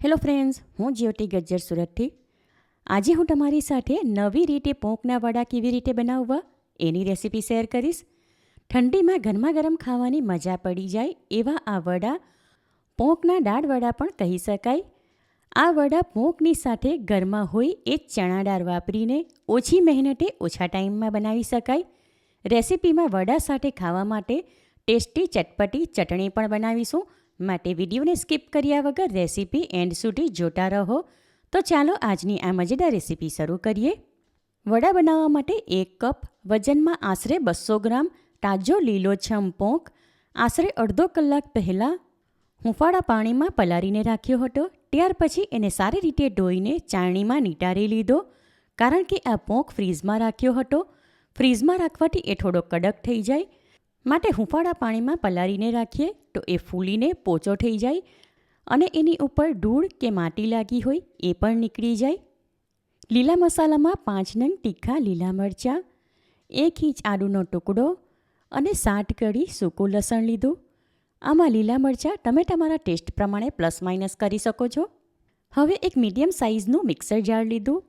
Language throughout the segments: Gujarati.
હેલો ફ્રેન્ડ્સ, હું જ્યોતિ ગજ્જર સુરતથી. આજે હું તમારી સાથે નવી રીતે પોંકના વડા કેવી રીતે બનાવવા એની રેસીપી શેર કરીશ. ઠંડીમાં ગરમા ગરમ ખાવાની મજા પડી જાય એવા આ વડા પોંકના દાળ વડા પણ કહી શકાય. આ વડા પોંકની સાથે ઘરમાં હોય એ ચણા દાળ વાપરીને ઓછી મહેનતે ઓછા ટાઈમમાં બનાવી શકાય. રેસીપીમાં વડા સાથે ખાવા માટે ટેસ્ટી ચટપટી ચટણી પણ બનાવીશું. માટે વિડીયોને સ્કીપ કર્યા વગર રેસીપી એન્ડ સુધી જોતા રહો. તો ચાલો આજની આ મજેદાર રેસીપી શરૂ કરીએ. વડા બનાવવા માટે એક કપ વજનમાં આશરે બસો ગ્રામ તાજો લીલોછમ પોંક, આશરે અડધો કલાક પહેલાં હુંફાળા પાણીમાં પલાળીને રાખ્યો હતો. ત્યાર પછી એને સારી રીતે ધોઈને ચાળણીમાં નીટારી લીધો, કારણ કે આ પોંક ફ્રીઝમાં રાખ્યો હતો. ફ્રીઝમાં રાખવાથી એ થોડો કડક થઈ જાય માટે હુંફાળા પાણીમાં પલાળીને રાખીએ તો એ ફૂલીને પોચો થઈ જાય અને એની ઉપર ધૂળ કે માટી લાગી હોય એ પણ નીકળી જાય. લીલા મસાલામાં પાંચ નંગ તીખા લીલા મરચાં, એક ઇંચ આદુનો ટુકડો અને સાઠ કડી સૂકું લસણ લીધું. આમાં લીલા મરચાં તમે તમારા ટેસ્ટ પ્રમાણે પ્લસ માઇનસ કરી શકો છો. હવે એક મીડિયમ સાઇઝનું મિક્સર જાર લીધું.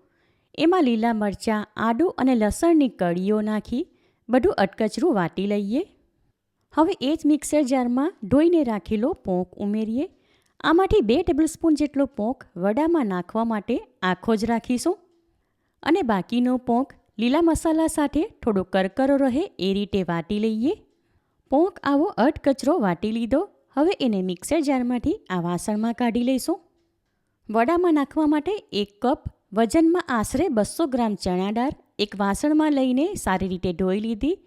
એમાં લીલા મરચાં, આદું અને લસણની કળીઓ નાખી, બધું અટકચરું વાટી લઈએ. હવે એ જ મિક્સર જારમાં ધોઈને રાખેલો પોંક ઉમેરીએ. આમાંથી બે ટેબલસ્પૂન જેટલો પોંક વડામાં નાખવા માટે આખો જ રાખીશું. અને બાકીનો પોંક લીલા મસાલા સાથે થોડો કરકરો રહે એ રીતે વાટી લઈએ. પોંક આવો અટકચરો વાટી લીધો. હવે એને મિક્સર જારમાંથી આ વાસણમાં કાઢી લઈશું. વડામાં નાખવા માટે એક કપ વજનમાં આશરે બસો ગ્રામ ચણા દાળ એક વાસણમાં લઈને સારી રીતે ધોઈ લીધી.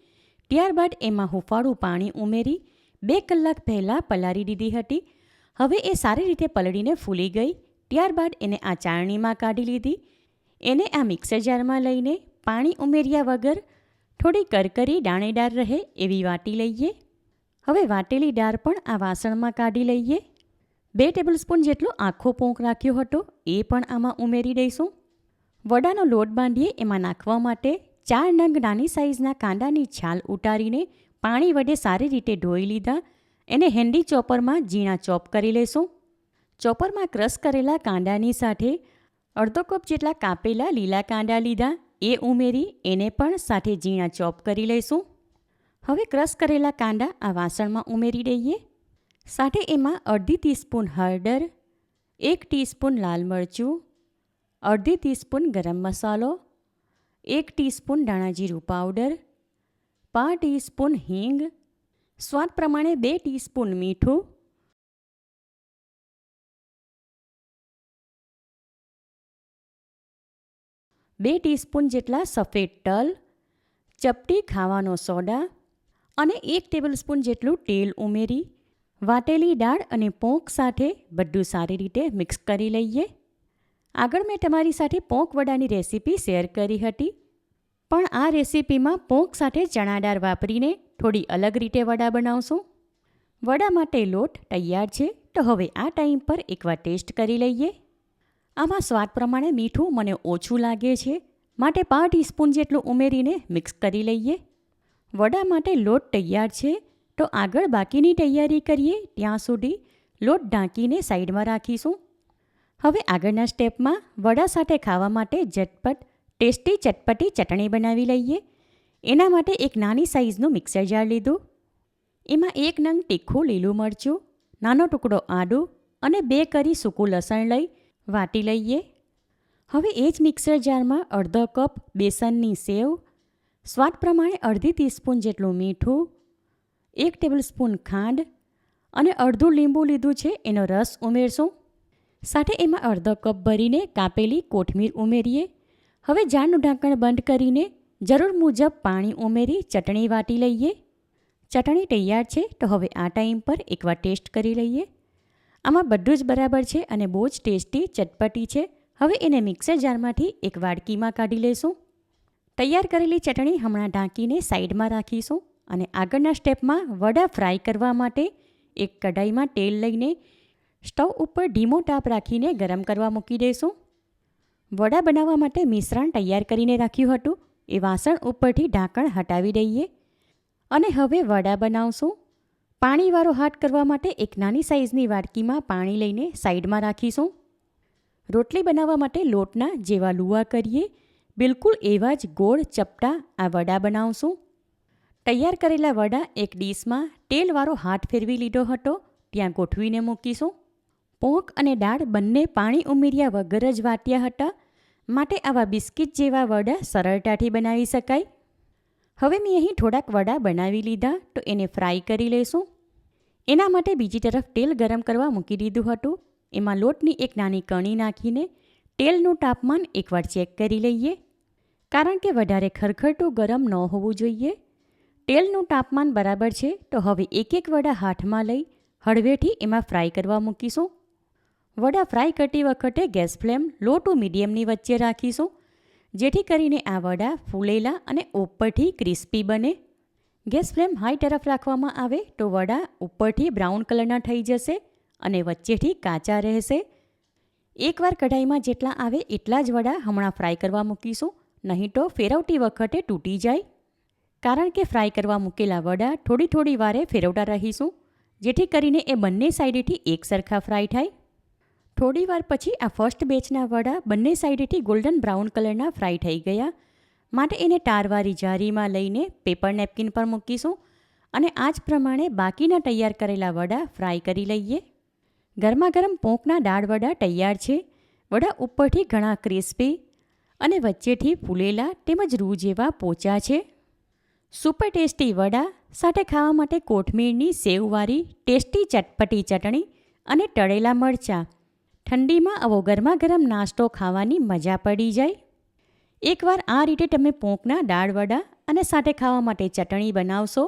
ત્યારબાદ એમાં હુંફાળું પાણી ઉમેરી બે કલાક પહેલાં પલાળી દીધી હતી. હવે એ સારી રીતે પલળીને ફૂલી ગઈ. ત્યારબાદ એને આ ચાળણીમાં કાઢી લીધી. એને આ મિક્સર જારમાં લઈને પાણી ઉમેર્યા વગર થોડી કરકરી દાણેદાર રહે એવી વાટી લઈએ. હવે વાટેલી દાળ પણ આ વાસણમાં કાઢી લઈએ. બે ટેબલસ્પૂન જેટલો આખો પોંક રાખ્યો હતો એ પણ આમાં ઉમેરી દઈશું. વડાનો લોટ બાંધીએ એમાં નાખવા માટે ચાર નંગ નાની સાઇઝના કાંદાની છાલ ઉતારીને પાણી વડે સારી રીતે ધોઈ લીધા. એને હેન્ડી ચોપરમાં ઝીણા ચોપ કરી લેશું. ચોપરમાં ક્રશ કરેલા કાંદાની સાથે અડધો કપ જેટલા કાપેલા લીલા કાંદા લીધા. એ ઉમેરી એને પણ સાથે ઝીણા ચોપ કરી લઈશું હવે ક્રશ કરેલા કાંદા આ વાસણમાં ઉમેરી દઈએ. સાથે એમાં અડધી ટીસ્પૂન હળદર, એક ટીસ્પૂન લાલ મરચું, અડધી ટીસ્પૂન ગરમ મસાલો એક ટીસ્પૂન ધાણાજીરું પાવડર પાંચ ટીસ્પૂન હિંગ, સ્વાદ પ્રમાણે બે ટીસ્પૂન મીઠું, બે ટીસ્પૂન જેટલા સફેદ તલ, ચપટી ખાવાનો સોડા અને એક ટેબલસ્પૂન જેટલું તેલ ઉમેરી, વાટેલી દાળ અને પોંક સાથે બધું સારી રીતે મિક્સ કરી લઈએ. આગળ મેં તમારી સાથે પોંક વડાની રેસીપી શેર કરી હતી. પણ આ રેસીપીમાં પોંક સાથે ચણા દાળ વાપરીને થોડી અલગ રીતે વડા બનાવશું. વડા માટે લોટ તૈયાર છે, તો હવે આ ટાઈમ પર એકવાર ટેસ્ટ કરી લઈએ. આમાં સ્વાદ પ્રમાણે મીઠું મને ઓછું લાગે છે, માટે પાંચ ટીસ્પૂન જેટલું ઉમેરીને મિક્સ કરી લઈએ. વડા માટે લોટ તૈયાર છે, તો આગળ બાકીની તૈયારી કરીએ, ત્યાં સુધી લોટ ઢાંકીને સાઈડમાં રાખીશું. હવે આગળના સ્ટેપમાં વડા સાથે ખાવા માટે ઝટપટ, ટેસ્ટી ચટપટી ચટણી બનાવી લઈએ. એના માટે એક નાની સાઇઝનું મિક્સર જાર લીધું. એમાં એક નંગ તીખું લીલું મરચું, નાનો ટુકડો આદું અને બે કરી સૂકું લસણ લઈ વાટી લઈએ. હવે એ જ મિક્સર જારમાં અડધો કપ બેસનની સેવ, સ્વાદ પ્રમાણે અડધી ટીસ્પૂન જેટલું મીઠું, એક ટેબલસ્પૂન ખાંડ અને અડધું લીંબુ લીધું છે, એનો રસ ઉમેરશું. સાથે એમાં અડધો કપ ભરીને કાપેલી કોથમીર ઉમેરીએ. હવે જારનું ઢાંકણ બંધ કરીને જરૂર મુજબ પાણી ઉમેરી ચટણી વાટી લઈએ. ચટણી તૈયાર છે તો હવે આ ટાઈમ પર એકવાર ટેસ્ટ કરી લઈએ. આમાં બધું જ બરાબર છે અને બહુ જ ટેસ્ટી ચટપટી છે. હવે એને મિક્સર જારમાંથી એક વાડકીમાં કાઢી લઈશું તૈયાર કરેલી ચટણી હમણાં ઢાંકીને સાઈડમાં રાખીશું અને આગળના સ્ટેપમાં વડા ફ્રાય કરવા માટે એક કઢાઈમાં તેલ લઈને સ્ટવ ઉપર ધીમો તાપ રાખીને ગરમ કરવા મૂકી દઈશું. વડા બનાવવા માટે મિશ્રણ તૈયાર કરીને રાખ્યું હતું. એ વાસણ ઉપરથી ઢાંકણ હટાવી દઈએ. અને હવે વડા બનાવશું. પાણીવાળો હાથ કરવા માટે એક નાની સાઇઝની વાડકીમાં પાણી લઈને સાઈડમાં રાખીશું. રોટલી બનાવવા માટે લોટના જેવા લુવા કરીએ. બિલકુલ એવા જ ગોળ, ચપટા આ વડા બનાવશું. તૈયાર કરેલા વડા એક ડીશમાં તેલવાળો હાથ ફેરવી લીધો હતો. ત્યાં ગોઠવીને મૂકીશું. પોંક અને દાળ બંને પાણી ઉમેર્યા વગર જ વાટ્યા હતા. માટે આવા બિસ્કિટ જેવા વડા સરળતાથી બનાવી શકાય. હવે મેં અહીં થોડાક વડા બનાવી લીધા, તો એને ફ્રાય કરી લઈશું એના માટે બીજી તરફ તેલ ગરમ કરવા મૂકી દીધું હતું. એમાં લોટની એક નાની કણી નાખીને તેલનું તાપમાન એકવાર ચેક કરી લઈએ. કારણ કે વધારે ખરખરતું ગરમ ન હોવું જોઈએ. તેલનું તાપમાન બરાબર છે, તો હવે એક એક વડા હાથમાં લઈ હળવેથી એમાં ફ્રાય કરવા મૂકીશું. વડા ફ્રાય કરતી વખતે ગેસ ફ્લેમ લો ટુ મીડિયમની વચ્ચે રાખીશું. જેથી કરીને આ વડા ફૂલેલા અને ઉપરથી ક્રિસ્પી બને. ગેસ ફ્લેમ હાઈ તરફ રાખવામાં આવે તો વડા ઉપરથી બ્રાઉન કલરના થઈ જશે અને વચ્ચેથી કાચા રહેશે. એકવાર કઢાઈમાં જેટલા આવે એટલા જ વડા હમણાં ફ્રાય કરવા મૂકીશું, નહીં તો ફેરવતી વખતે તૂટી જાય. કારણ કે ફ્રાય કરવા મૂકેલા વડા થોડી થોડી વારે ફેરવતા રહીશું, જેથી કરીને એ બંને સાઈડેથી એક સરખા ફ્રાય થાય. થોડી વાર પછી આ ફર્સ્ટ બેચના વડા બંને સાઈડેથી ગોલ્ડન બ્રાઉન કલરના ફ્રાય થઈ ગયા. માટે એને ટારવાળી જારીમાં લઈને પેપર નેપકિન પર મૂકીશું અને આ જ પ્રમાણે બાકીના તૈયાર કરેલા વડા ફ્રાય કરી લઈએ. ગરમા ગરમ પોંકના દાળ વડા તૈયાર છે. વડા ઉપરથી ઘણા ક્રિસ્પી અને વચ્ચેથી ફૂલેલા તેમજ રૂ જેવા પોચા છે. સુપર ટેસ્ટી વડા સાથે ખાવા માટે કોથમીરની સેવવાળી ટેસ્ટી ચટપટી ચટણી અને તળેલા મરચાં ઠંડીમાં આવો ગરમા ગરમ નાસ્તો ખાવાની મજા પડી જાય. એકવાર આ રીતે તમે પોંકના દાળ વડા અને સાથે ખાવા માટે ચટણી બનાવશો,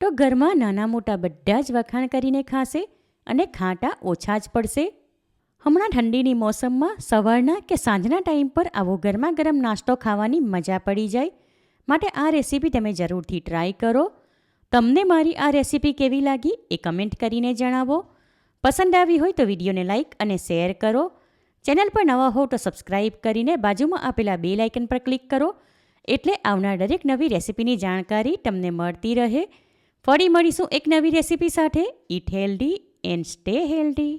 તો ઘરમાં નાના મોટા બધા જ વખાણ કરીને ખાશે અને ખાટા ઓછા જ પડશે. હમણાં ઠંડીની મોસમમાં સવારના કે સાંજના ટાઈમ પર આવો ગરમા ગરમ નાસ્તો ખાવાની મજા પડી જાય. માટે આ રેસીપી તમે જરૂરથી ટ્રાય કરો. તમને મારી આ રેસીપી કેવી લાગી એ કમેન્ટ કરીને જણાવો. પસંદ આવી હોય તો વિડીયોને લાઇક અને શેર કરો. ચેનલ પર નવા હો તો સબસ્ક્રાઇબ કરીને બાજુમાં આપેલા બે લાઇકન પર ક્લિક કરો. એટલે આવનાર દરેક નવી રેસીપીની જાણકારી તમને મળતી રહે. ફરી મળીશું એક નવી રેસીપી સાથે. Eat healthy and stay healthy.